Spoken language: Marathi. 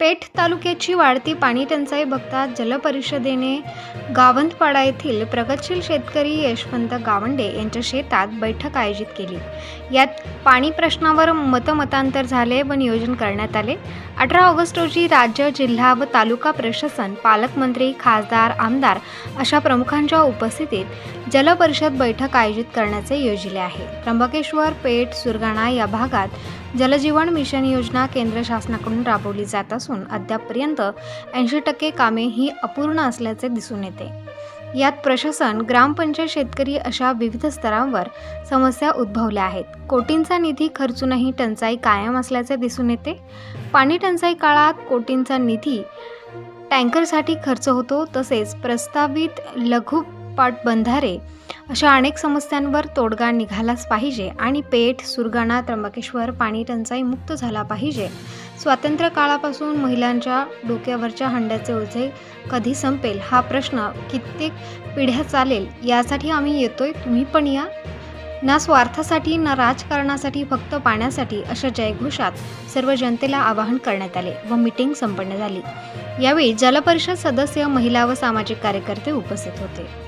पेठ तालुक्याची वाढती पाणी टंचाई बघता जलपरिषदेने गावंतपाडा येथील प्रगतशील शेतकरी यशवंत गावंडे यांच्या शेतात बैठक आयोजित केली. यात पाणी प्रश्नावर मतमतांतर झाले व नियोजन करण्यात आले. अठरा ऑगस्ट रोजी राज्य जिल्हा व तालुका प्रशासन पालकमंत्री खासदार आमदार अशा प्रमुखांच्या उपस्थितीत जलपरिषद बैठक आयोजित करण्याचे योजिले आहे. त्र्यंबकेश्वर पेठ सुरगाणा या भागात जलजीवन मिशन योजना केंद्र शासनाकडून राबवली जात असून अद्यापपर्यंत ऐंशी टक्के कामे ही अपूर्ण असल्याचे दिसून येते. यात प्रशासन ग्रामपंचायत शेतकरी अशा विविध स्तरांवर समस्या उद्भवल्या आहेत. कोटींचा निधी खर्चूनही टंचाई कायम असल्याचे दिसून येते. पाणी टंचाई काळात कोटींचा निधी टँकरसाठी खर्च होतो तसेच प्रस्तावित लघु पाटबंधारे अशा अनेक समस्यांवर तोडगा निघालाच पाहिजे आणि पेठ सुरगाणा त्र्यंबकेश्वर पाणी टंचाई मुक्त झाला पाहिजे. स्वातंत्र्य काळापासून महिलांच्या डोक्यावरच्या हंड्याचे ओझे कधी संपेल हा प्रश्न कित्येक पिढ्या चालेल यासाठी आम्ही येतोय तुम्ही पण या. ना स्वार्थासाठी ना राजकारणासाठी फक्त पाण्यासाठी अशा जयघोषात सर्व जनतेला आवाहन करण्यात आले व मीटिंग संपन्न झाली. यावेळी जलपरिषद सदस्य महिला व सामाजिक कार्यकर्ते उपस्थित होते.